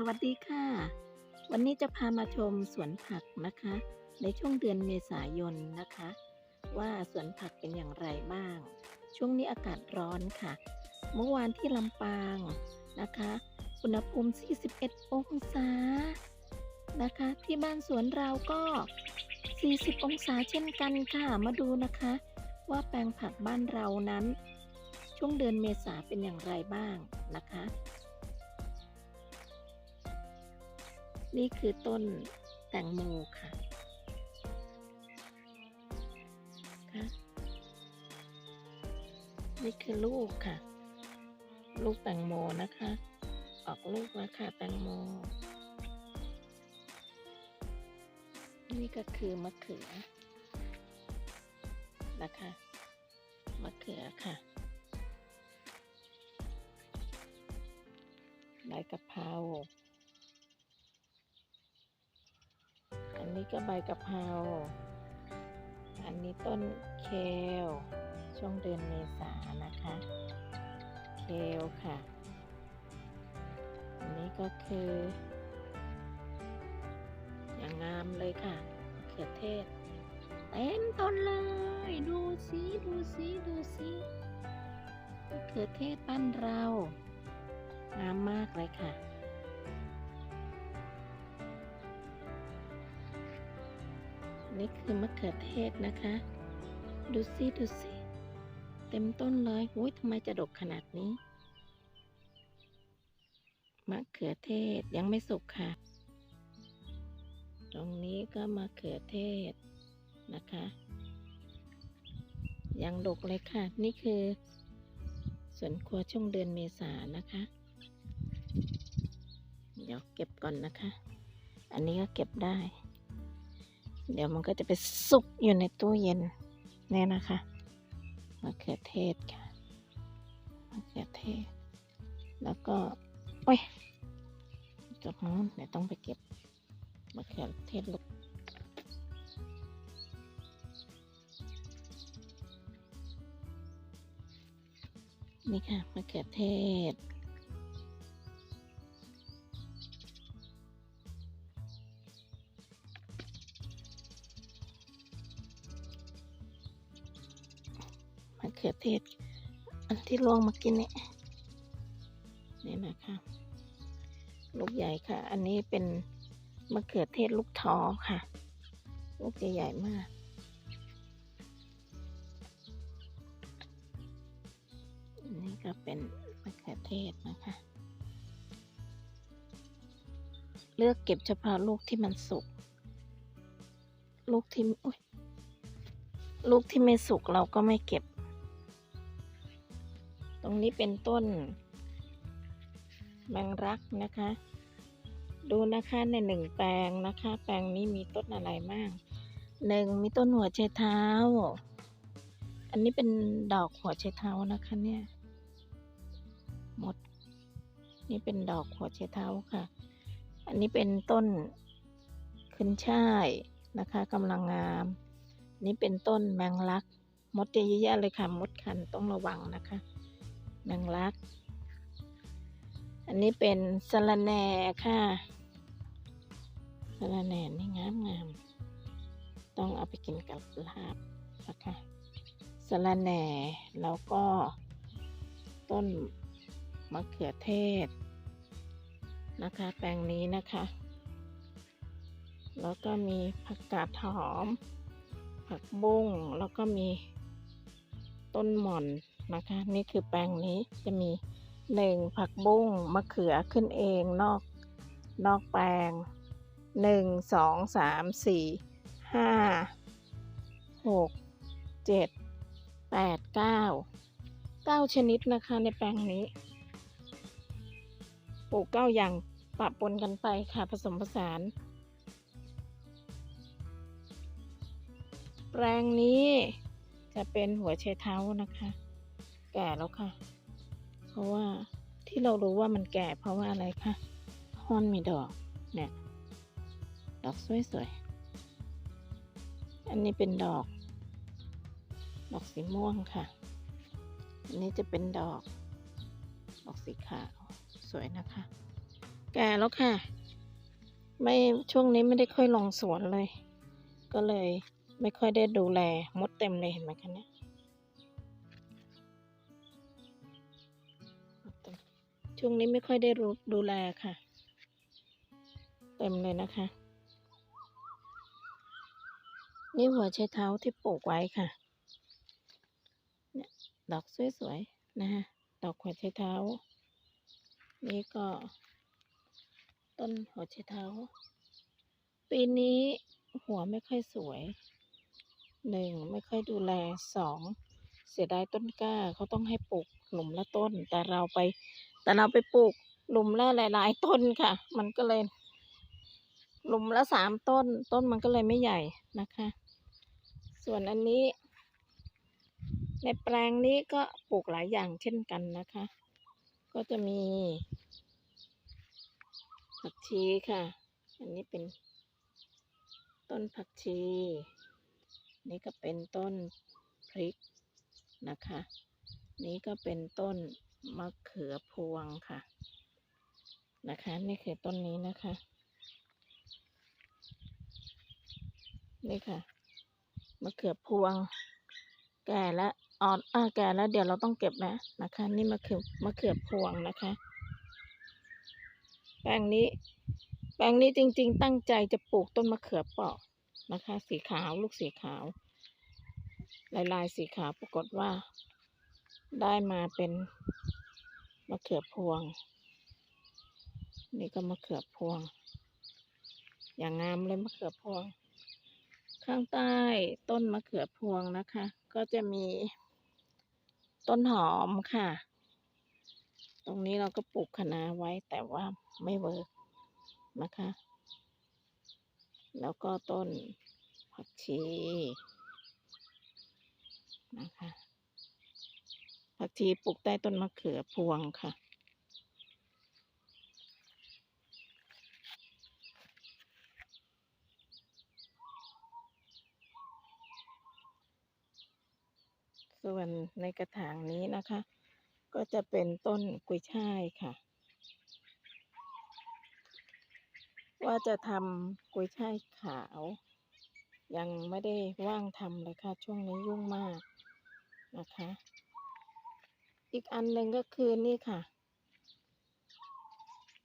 สวัสดีค่ะ วันนี้จะพามาชมสวนผักนะคะ ในช่วงเดือนเมษายนนะคะ ว่าสวนผักเป็นอย่างไรบ้าง ช่วงนี้อากาศร้อนค่ะ เมื่อวานที่ลำปางนะคะอุณหภูมิ 41 องศานะคะ ที่บ้านสวนเราก็ 40 องศาเช่นกันค่ะ มาดูนะคะ ว่าแปลงผักบ้านเรานั้น ช่วงเดือนเมษาเป็นอย่างไรบ้างนะคะ นี่คือต้นแตงโมค่ะคะนี่คือลูกค่ะ ลูกแตงโมนะคะ ออกลูกแล้วค่ะแตงโม นี่ก็คือมะเขือนะคะมะเขือค่ะใบกะเพรา อั นนี้ก็ใบกะเพรา อันนี้ต้นเคลช่วงเดือนเมษานะคะ เคลค่ะ อันนี้ก็คือ อย่างงามเลยค่ะเขือเทศ เต็มต้นเลย ดูสิดูสิดูสิเขือเทศบ้านเรา งามมากเลยค่ะ นี่คือมะเขือเทศนะคะ ดูสิดูสิเต็มต้นเลยโอ้ยทำไมจะดกขนาดนี้ มะเขือเทศยังไม่สุกค่ะ ตรงนี้ก็มะเขือเทศนะคะ ยังดกเลยค่ะ นี่คือสวนครัวช่วงเดือนเมษานะคะ เดี๋ยวเก็บก่อนนะคะ อันนี้ก็เก็บได้ เดี๋ยวมันก็จะไปซุกอยู่ในตู้เย็นเนี่ยนะคะมะเขือเทศค่ะมะเขือเทศ แล้วก็โอ้ยจากนู้นเดี๋ยวต้องไปเก็บมะเขือเทศลูกนี่ค่ะมะเขือเทศะเขือเทศ อันที่ลวงมากินเนี่ยนี่นะคะ ลูกใหญ่ค่ะ อันนี้เป็นมะเขือเทศลูกท้อค่ะ ลูกจะใหญ่มากอันนี้ก็เป็นมะเขือเทศนะคะ เลือกเก็บเฉพาะลูกที่มันสุก ลูกที่ อุ๊ยลูกที่ไม่สุกเราก็ไม่เก็บ รงนี้เป็นต้นแมงรักนะคะ ดูนะคะในหนึ่งแปลงนะคะ แปลงนี้มีต้นอะไรบ้างหนึ่งมีต้นหัวไชเท้า อันนี้เป็นดอกหัวไชเท้านะคะเนี่ย หมด นี่เป็นดอกหัวไชเท้าค่ะ อันนี้เป็นต้นขึ้นช่ายนะคะกำลังงาม นี่เป็นต้นแมงลัก มดเยอะแยะเลยค่ะ มดคันต้องระวังนะคะ แมงลัก อันนี้เป็นสะระแหน่ค่ะสะระแหน่นี่งามงามๆต้องเอาไปกินกับลาบนะคะสะระแหน่แล้วก็ต้นมะเขือเทศนะคะ แปลงนี้นะคะ แล้วก็มีผักกาดหอม ผักบุ้งแล้วก็มีต้นหม่อน นะคะ นี่คือแปลงนี้จะมีหนึ่งผักบุ้งมะเขือขึ้นเองนอกนอกแปลงหนึ่งสองสามสี่ห้าหกเจ็ดแปดเก้าเก้าชนิดนะคะในแปลงนี้ ปลูกเก้าอย่างปะปนกันไปค่ะผสมผสาน แปลงนี้จะเป็นหัวไชเท้านะคะ แก่แล้วค่ะ เพราะว่าที่เรารู้ว่ามันแก่เพราะว่าอะไรคะฮอนมีดอกเนี่ยดอกสวยๆ อันนี้เป็นดอก ดอกสีม่วงค่ะ อันนี้จะเป็นดอก ดอกสีขาวสวยนะคะ แก่แล้วค่ะ ไม่ช่วงนี้ไม่ได้ค่อยลงสวนเลย ก็เลยไม่ค่อยได้ดูแลมดเต็มเลยเห็นไหมคะเนี่ย ช่วงนี้ไม่ค่อยได้รู้ดูแลค่ะ เต็มเลยนะคะ นี่หัวไชเท้าที่ปลูกไว้ค่ะ เนี่ยดอกสวยๆนะฮะ ดอกหัวไชเท้า นี่ก็ ต้นหัวไชเท้า ปีนี้หัวไม่ค่อยสวย หนึ่งไม่ค่อยดูแลสองเสียดายต้นกล้าเขาต้องให้ปลูกหลุมละต้น แต่เราไป แต่เราไปปลูกหลุมละหลาย ๆ ต้นค่ะ มันก็เลย หลุมละสามต้น ต้นมันก็เลยไม่ใหญ่นะคะ ส่วนอันนี้ ในแปลงนี้ก็ปลูกหลายอย่างเช่นกันนะคะ ก็จะมีผักชีค่ะ อันนี้เป็น ต้นผักชี นี่ก็เป็นต้นพริกนะคะ นี่ก็เป็นต้น มะเขือพวงค่ะ นะคะ นี่คือต้นนี้นะคะ นี่ค่ะมะเขือพวง แก่แล้วอ่อนอ่าแก่แล้วเดี๋ยวเราต้องเก็บแล้วนะคะ นี่มะเขือมะเขือพวงนะคะ แปลงนี้แปลงนี้จริง ๆ ตั้งใจจะปลูกต้นมะเขือเปาะนะคะ สีขาวลูกสีขาว ลายลายสีขาวปรากฏว่า ได้มาเป็น มะเขือพวง นี่ก็มะเขือพวง อย่างงามเลยมะเขือพวง ข้างใต้ต้นมะเขือพวงนะคะ ก็จะมีต้นหอมค่ะ ตรงนี้เราก็ปลูกคะน้าไว้แต่ว่าไม่เวิร์กนะคะ แล้วก็ต้นผักชีนะคะ ผักชีปลูกใต้ต้นมะเขือพวงค่ะ ส่วนในกระถางนี้นะคะ ก็จะเป็นต้นกุยช่ายค่ะ ว่าจะทำกุยช่ายขาว ยังไม่ได้ว่างทำเลยค่ะ ช่วงนี้ยุ่งมากนะคะ อีกอันหนึ่งก็คือนี่ค่ะ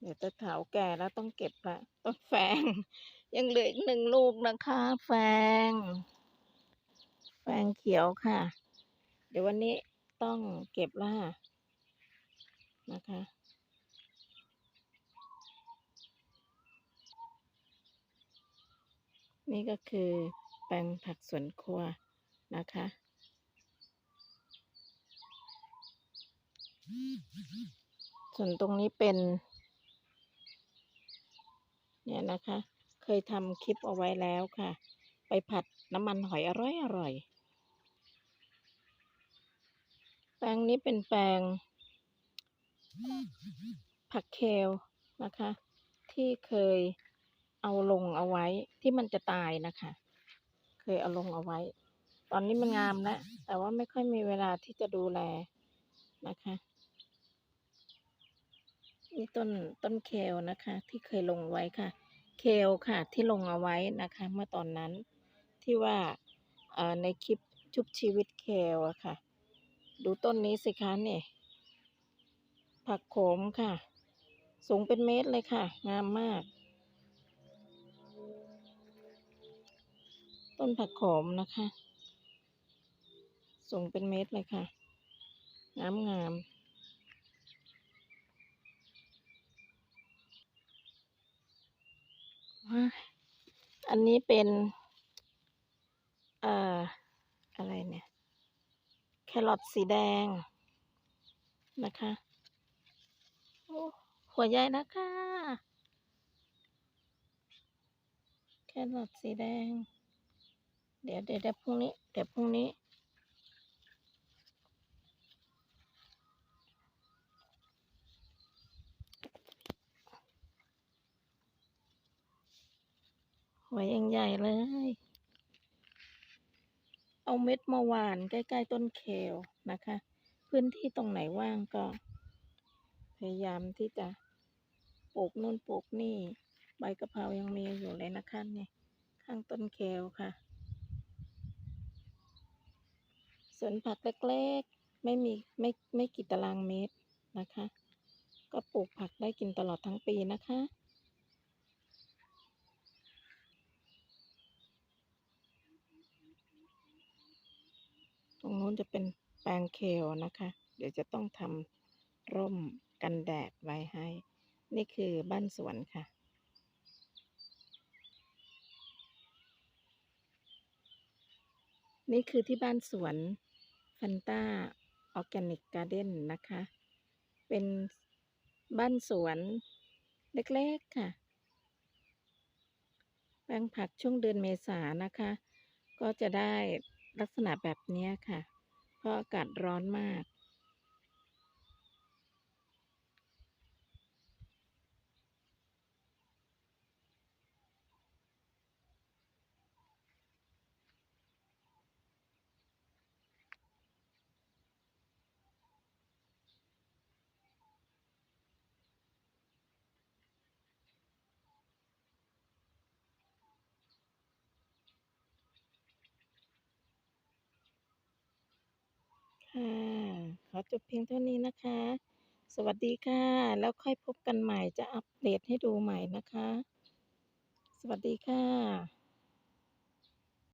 เดี๋ยวจะเถาแก่แล้วต้องเก็บละต้นแฟง ยังเหลืออีกหนึ่งลูกนะคะ แฟง แฟงเขียวค่ะ เดี๋ยววันนี้ต้องเก็บละนะคะนี่ก็คือแปลงผักสวนครัวนะคะ ส่วนตรงนี้เป็น เนี่ยนะคะ เคยทำคลิปเอาไว้แล้วค่ะ ไปผัดน้ำมันหอยอร่อยอร่อย แปลงนี้เป็นแปลง ผักเคลนะคะ ที่เคยเอาลงเอาไว้ที่มันจะตายนะคะ เคยเอาลงเอาไว้ ตอนนี้มันงามแล้วแต่ว่าไม่ค่อยมีเวลาที่จะดูแลนะคะ ต้นต้นเคลนะคะ ที่เคยลงไว้ค่ะ เคลค่ะที่ลงเอาไว้นะคะ เมื่อตอนนั้นที่ว่าในคลิปชุบชีวิตเคลอะค่ะ ดูต้นนี้สิคะเนี่ยผักโขมค่ะ สูงเป็นเมตรเลยค่ะ งามมาก ต้นผักโขมนะคะ สูงเป็นเมตรเลยค่ะ งามงามว้าย อันนี้เป็นเอ่ออะไรเนี่ย แครอทสีแดงนะคะโอ้หัวใหญ่นะคะแครอทสีแดง เดี๋ยวเดี๋ยวเดี๋ยวพรุ่งนี้ เดี๋ยวพรุ่งนี้ หัวยังใหญ่เลย เอาเม็ดมาหว่านใกล้ ๆ ต้นเคลนะคะ พื้นที่ตรงไหนว่างก็ พยายามที่จะปปลูกนู่นปลูกนี่ ใบกะเพรายังมีอยู่เลยนะคะเนี่ยข้างต้นเคลค่ะสวนผักเล็กๆ ไม่มีไม่ไม่กี่ตารางเมตรนะคะ ก็ปลูกผักได้กินตลอดทั้งปีนะคะ รงนู้นจะเป็นแปลงเคลนะคะ เดี๋ยวจะต้องทำร่มกันแดดไว้ให้ นี่คือบ้านสวนค่ะ นี่คือที่บ้านสวนฟันต้าออร์แกนิกการ์เด้นนะคะ เป็นบ้านสวนเล็ก ๆ ค่ะ แปลงผักช่วงเดือนเมษานะคะ ก็จะได้ ลักษณะแบบนี้ค่ะ เพราะอากาศร้อนมาก ค่ะ ข อจบเพียงเท่านี้นะคะ สวัสดีค่ะ แล้วค่อยพบกันใหม่จะอัปเดตให้ดูใหม่นะคะ สวัสดีค่ะ